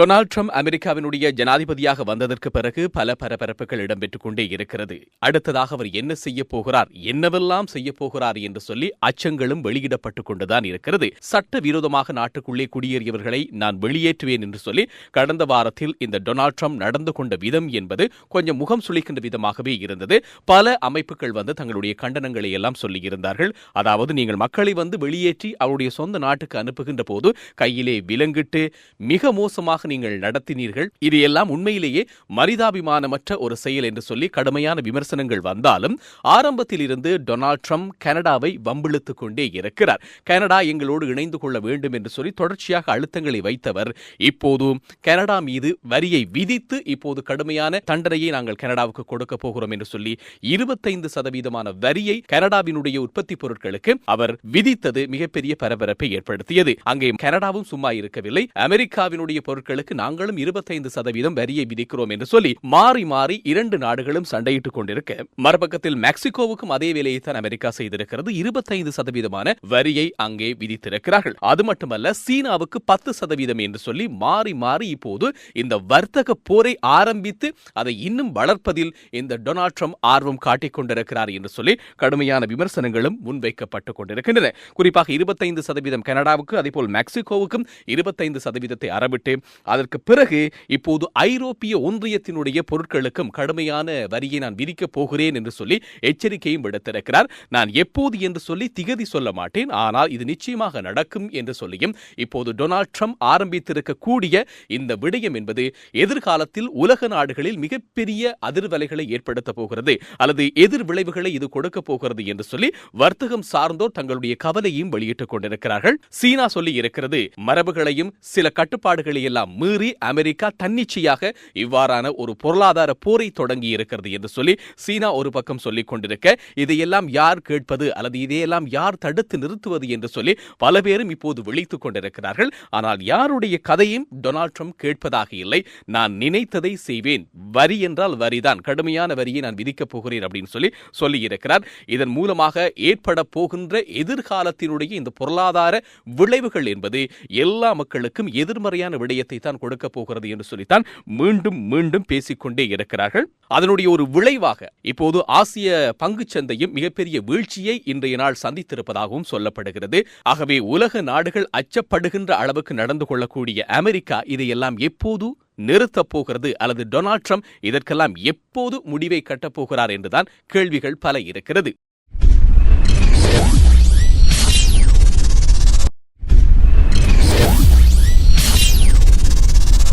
Donald Trump அமெரிக்காவினுடைய ஜனாதிபதியாக வந்ததற்கு பிறகு பல பரபரப்புகள் இடம்பெற்றுக் கொண்டே இருக்கிறது. அடுத்ததாக அவர் என்ன செய்ய போகிறார் என்னவெல்லாம் செய்ய போகிறார் என்று சொல்லி அச்சங்களும் வெளியிடப்பட்டுக் கொண்டுதான் இருக்கிறது. சட்டவிரோதமாக நாட்டுக்குள்ளே குடியேறியவர்களை நான் வெளியேற்றுவேன் என்று சொல்லி கடந்த வாரத்தில் இந்த டொனால்ட் ட்ரம்ப் நடந்து கொண்ட விதம் என்பது கொஞ்சம் முகம் சுளிக்கின்ற விதமாகவே இருந்தது. பல அமைப்புகள் வந்து தங்களுடைய கண்டனங்களை எல்லாம் சொல்லியிருந்தார்கள். அதாவது நீங்கள் மக்களை வந்து வெளியேற்றி அவருடைய சொந்த நாட்டுக்கு அனுப்புகின்ற போது கையிலே விலங்கிட்டு மிக மோசமாக நீங்கள் நடத்தினீர்கள். இது எல்லாம் உண்மையிலேயே மரிதாபிமானமற்ற ஒரு செயல் என்று சொல்லி கடுமையான விமர்சனங்கள் வந்தாலும் ஆரம்பத்தில் இருந்து டொனால்ட் ட்ரம்ப் கனடாவை வம்பிழுத்துக் கொண்டே இருக்கிறார். கனடா எங்களோடு இணைந்து கொள்ள வேண்டும் என்று சொல்லி தொடர்ச்சியாக அழுத்தங்களை வைத்தவர். இப்போது கனடா மீது வரியை விதித்து இப்போது கடுமையான தண்டனையை நாங்கள் கனடாவுக்கு கொடுக்க போகிறோம் என்று சொல்லி இருபத்தைந்து சதவீதமான வரியை கனடாவினுடைய உற்பத்தி பொருட்களுக்கு அவர் விதித்தது மிகப்பெரிய பரபரப்பை ஏற்படுத்தியது. அங்கே கனடாவும் சும்மா இருக்கவில்லை. அமெரிக்காவினுடைய பொருட்களுக்கு நாங்களும் இருபத்தைந்து சதவீதம் வரியை விதிக்கிறோம் என்று சொல்லி மாறி மாறி இரண்டு நாடுகளும் சண்டையிட்டுக் கொண்டிருக்க மறுபக்கத்தில் மெக்சிகோவுக்கும் அதே வேலையை தான் அமெரிக்கா செய்திருக்கிறது. இருபத்தைந்து சதவீதமான வரியை அங்கே விதித்திருக்கிறார்கள். அது மட்டுமல்ல சீனாவுக்கு பத்து சதவீதம் என்று சொல்லி மாறி மாறி இப்போது இந்த வர்த்தக போரை ஆரம்பித்து அதை இன்னும் வளர்ப்பதில் இந்த டொனால்ட் ட்ரம்ப் ஆர்வம் காட்டிக் கொண்டிருக்கிறார் என்று சொல்லி கடுமையான விமர்சனங்களும் முன்வைக்கப்பட்டுக் கொண்டிருக்கின்றன. குறிப்பாக இருபத்தைந்து சதவீதம் கனடாவுக்கு அதேபோல் மெக்சிகோவுக்கும் இருபத்தைந்து சதவீதத்தை அறவிட்டு அதற்கு பிறகு இப்போது ஐரோப்பிய ஒன்றியத்தினுடைய பொருட்களுக்கும் கடுமையான வரியை நான் விதிக்கப் போகிறேன் என்று சொல்லி எச்சரிக்கையும் விடுத்திருக்கிறார். நான் எப்போது என்று சொல்லி திகதி சொல்ல மாட்டேன். ஆனால் இது நிச்சயமாக நடக்கும் என்று சொல்லியும் இப்போது டொனால்ட் ட்ரம்ப் ஆரம்பித்திருக்கக்கூடிய இந்த விடயம் என்பது எதிர்காலத்தில் உலக நாடுகளில் மிகப்பெரிய அதிர்வலைகளை ஏற்படுத்த போகிறது. அல்லது எதிர் விளைவுகளை இது கொடுக்க போகிறது என்று சொல்லி வர்த்தகம் சார்ந்தோர் தங்களுடைய கவலையும் வெளியிட்டுக் கொண்டிருக்கிறார்கள். சீனா சொல்லி இருக்கிறது மரபுகளையும் சில கட்டுப்பாடுகளை எல்லாம் மீறி அமெரிக்கா தன்னிச்சையாக இவ்வாறான ஒரு பொருளாதார போரை தொடங்கி இருக்கிறது என்று சொல்லி சீனா ஒரு பக்கம் சொல்லிக் கொண்டிருக்க இதையெல்லாம் யார் கேட்பது அல்லது இதையெல்லாம் யார் தடுத்து நிறுத்துவது என்று சொல்லி பல பேரும் இப்போது விழித்துக் கொண்டிருக்கிறார்கள். ஆனால் யாருடைய கதையும் டொனால்ட் ட்ரம்ப் கேட்பதாக இல்லை. நான் நினைத்ததை செய்வேன். வரி என்றால் வரிதான். கடுமையான வரியை நான் விதிக்கப் போகிறேன் அப்படின்னு சொல்லி சொல்லியிருக்கிறார். இதன் மூலமாக ஏற்பட போகின்ற எதிர்காலத்தினுடைய இந்த பொருளாதார விளைவுகள் என்பது எல்லா மக்களுக்கும் எதிர்மறையான விடயத்தை தான் கொடுக்க போகிறது என்று சொல்லித்தான் மீண்டும் மீண்டும் பேசிக்கொண்டே இருக்கிறார்கள். அதனுடைய ஒரு விளைவாக இப்போது ஆசிய பங்குச் சந்தையும் மிகப்பெரிய வீழ்ச்சியை இன்றைய நாள் சந்தித்திருப்பதாகவும் சொல்லப்படுகிறது. ஆகவே உலக நாடுகள் அச்சப்படுகின்ற அளவுக்கு நடந்து கொள்ளக்கூடிய அமெரிக்கா இதையெல்லாம் எப்போது நிறுத்தப் போகிறது அல்லது டொனால்ட் ட்ரம்ப் இதற்கெல்லாம் எப்போது முடிவை கட்டப்போகிறார் என்றுதான் கேள்விகள் பல இருக்கிறது.